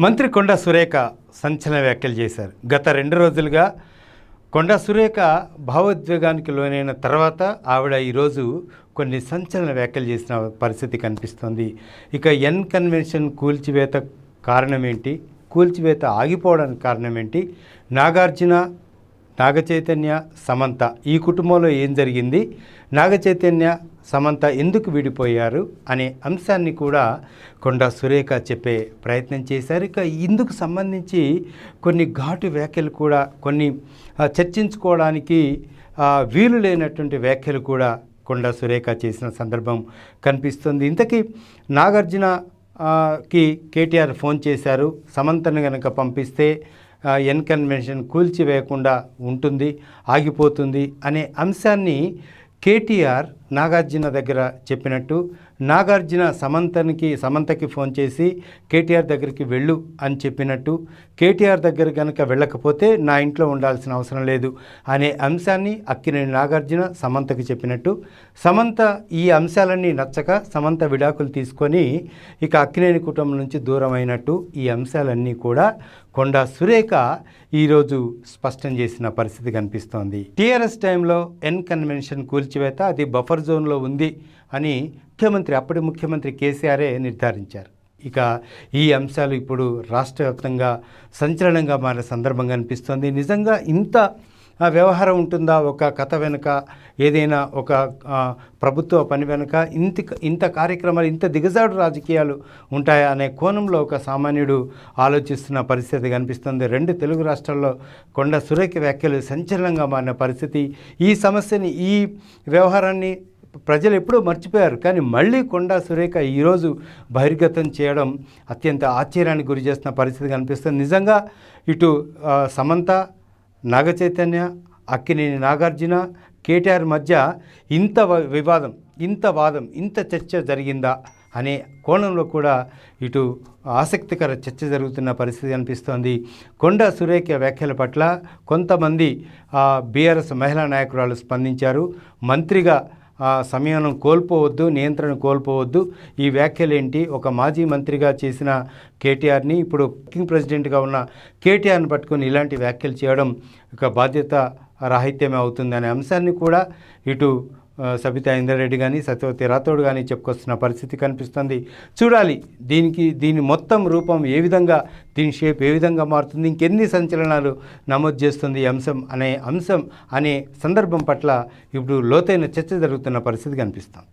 మంత్రి కొండ సురేఖ సంచలన వ్యాఖ్యలు చేశారు. గత రెండు రోజులుగా కొండ సురేఖ భావోద్వేగానికి లోనైన తర్వాత ఆవిడ ఈరోజు కొన్ని సంచలన వ్యాఖ్యలు చేసిన పరిస్థితి కనిపిస్తోంది. ఇక ఎన్ కన్వెన్షన్ కూల్చివేత కారణం ఏంటి? కూల్చివేత ఆగిపోవడానికి కారణం నాగార్జున నాగచైతన్య సమంత. ఈ కుటుంబంలో ఏం జరిగింది? నాగచైతన్య సమంత ఎందుకు విడిపోయారు? అనే అంశాన్ని కూడా కొండా సురేఖ చెప్పే ప్రయత్నం చేశారు. ఇక ఇందుకు సంబంధించి కొన్ని ఘాటు వ్యాఖ్యలు కూడా కొన్ని చర్చించుకోవడానికి వీలు లేనటువంటి వ్యాఖ్యలు కూడా కొండా సురేఖ చేసిన సందర్భం కనిపిస్తుంది. ఇంతకీ నాగార్జున కి కేటీఆర్ ఫోన్ చేశారు. సమంతను కనుక పంపిస్తే ఎన్ కన్వెన్షన్ కూల్చివేయకుండా ఉంటుంది ఆగిపోతుంది అనే అంశాన్ని కేటీఆర్ నాగార్జున దగ్గర చెప్పినట్టు నాగార్జున సమంతనికి సమంతకి ఫోన్ చేసి కేటీఆర్ దగ్గరికి వెళ్ళు అని చెప్పినట్టు కేటీఆర్ దగ్గర కనుక వెళ్ళకపోతే నా ఇంట్లో ఉండాల్సిన అవసరం లేదు అనే అంశాన్ని అక్కినేని నాగార్జున సమంతకి చెప్పినట్టు సమంత ఈ అంశాలన్నీ నచ్చక సమంత విడాకులు తీసుకొని ఇక అక్కినేని కుటుంబం నుంచి దూరం అయినట్టు ఈ అంశాలన్నీ కూడా కొండా సురేఖ ఈరోజు స్పష్టం చేసిన పరిస్థితి కనిపిస్తోంది. టీఆర్ఎస్ టైంలో ఎన్ కన్వెన్షన్ కూల్చివేత అది బఫర్ జోన్లో ఉంది అని ముఖ్యమంత్రి అప్పటి ముఖ్యమంత్రి కేసీఆరే నిర్ధారించారు. ఇక ఈ అంశాలు ఇప్పుడు రాష్ట్ర వ్యాప్తంగా సంచలనంగా మారిన సందర్భంగా అనిపిస్తోంది. నిజంగా ఇంత వ్యవహారం ఉంటుందా? ఒక కథ వెనుక ఏదైనా ఒక ప్రభుత్వ పని వెనుక ఇంత ఇంత కార్యక్రమాలు ఇంత దిగజాడు రాజకీయాలు ఉంటాయా అనే కోణంలో ఒక సామాన్యుడు ఆలోచిస్తున్న పరిస్థితి కనిపిస్తుంది. రెండు తెలుగు రాష్ట్రాల్లో కొండ సురేఖ వ్యాఖ్యలు సంచలనంగా మారిన పరిస్థితి. ఈ సమస్యని ఈ వ్యవహారాన్ని ప్రజలు ఎప్పుడూ మర్చిపోయారు. కానీ మళ్ళీ కొండా సురేఖ ఈరోజు బహిర్గతం చేయడం అత్యంత ఆశ్చర్యానికి గురి చేస్తున్న పరిస్థితి కనిపిస్తుంది. నిజంగా ఇటు సమంత నాగచైతన్య అక్కినేని నాగార్జున కేటీఆర్ మధ్య ఇంత వివాదం ఇంత వాదం ఇంత చర్చ జరిగిందా అనే కోణంలో కూడా ఇటు ఆసక్తికర చర్చ జరుగుతున్న పరిస్థితి అనిపిస్తోంది. కొండ సురేఖ వ్యాఖ్యల పట్ల కొంతమంది బీఆర్ఎస్ మహిళా నాయకురాలు స్పందించారు. మంత్రిగా సమయం కోల్పోవద్దు నియంత్రణ కోల్పోవద్దు. ఈ వ్యాఖ్యలు ఏంటి ఒక మాజీ మంత్రిగా చేసిన కేటీఆర్ని ఇప్పుడు కింగ్ ప్రెసిడెంట్గా ఉన్న కేటీఆర్ని పట్టుకొని ఇలాంటి వ్యాఖ్యలు చేయడం ఒక బాధ్యత రాహిత్యమే అవుతుందనే అంశాన్ని కూడా ఇటు సబితా ఇంద్రారెడ్డి కానీ సత్యవతి రాథోడ్ కానీ చెప్పుకొస్తున్న పరిస్థితి కనిపిస్తుంది. చూడాలి దీనికి దీని మొత్తం రూపం ఏ విధంగా దీని షేప్ ఏ విధంగా మారుతుంది ఇంకెన్ని సంచలనాలు నమోదు చేస్తుంది ఈ అంశం అనే అంశం అనే సందర్భం పట్ల ఇప్పుడు లోతైన చర్చ జరుగుతున్న పరిస్థితి కనిపిస్తుంది.